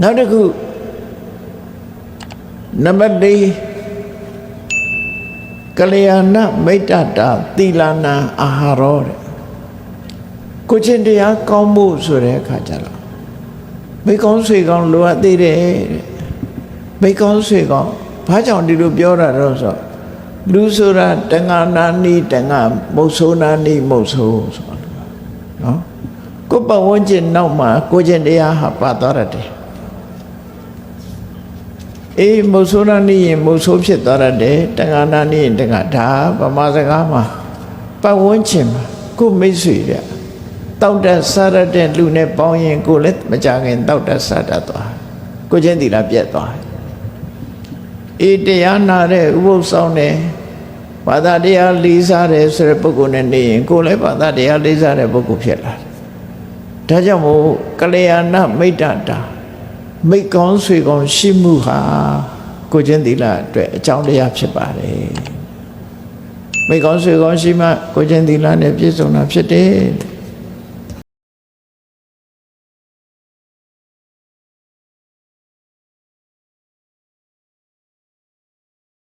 နောက်တစ်ခုနံပါတ်၄ကလျာဏမိတ်တတာသီလနာအာဟာရောတဲ့ကိုချင်းတရားကောင်းမှုဆိုတဲ့အခါကျတော့မိကောင်းဆွေကောင်းလိုအပ်သေးတယ်တဲ့မိကောင်းဆွေကောင်းဘာကြောင့်ဒီလိုပြောတာတော့ဆိုတော့လူဆိုတာတဏ္ဍာနာနီတဏ္ဍမုတ်ဆိုးနာနီမုတ်ဆိုးဆိုတော့နော်ကိုယ်ပတ်ဝန်းကျင်နောက်မှာကိုချင်းတရားဟာပါသွားတယ် အေးမုတ်ဆိုးနာနီရင်မုတ်ဆိုးဖြစ်သွားတယ်တဏ္ဍာနာနီရင်တဏ္ဍဒါဗမာစကားမှာပတ်ဝန်းကျင်မှာကိုယ်မိတ်ဆွေတဲ့တောက်တက်စားရတဲ့လူနဲ့ပေါင်းရင်ကိုယ်လည်းမကြခင်တောက်တက်စားတတ်သွားကိုချင်းတီလာပြက်သွားအေးတရားနာတဲ့ဥပုသ်ဆောင်တဲ့ဘာသာတရားလေးစားတယ်ဆိုတဲ့ပုဂ္ဂိုလ်နဲ့နေရင်ကိုယ်လည်းဘာသာတရားလေးစားတဲ့ပုဂ္ဂိုလ်ဖြစ်လာတယ်ဒါကြောင့်မို့ကလျာဏမိတ်တတာ မိတ်ကောင်းဆွေကောင်းရှိမှုဟာကိုချင်းတီလာအတွက်အကြောင်းတရားဖြစ်ပါတယ်မိတ်ကောင်းဆွေကောင်းရှိမှကိုချင်းတီလာနဲ့ပြည့်စုံတာဖြစ်တယ်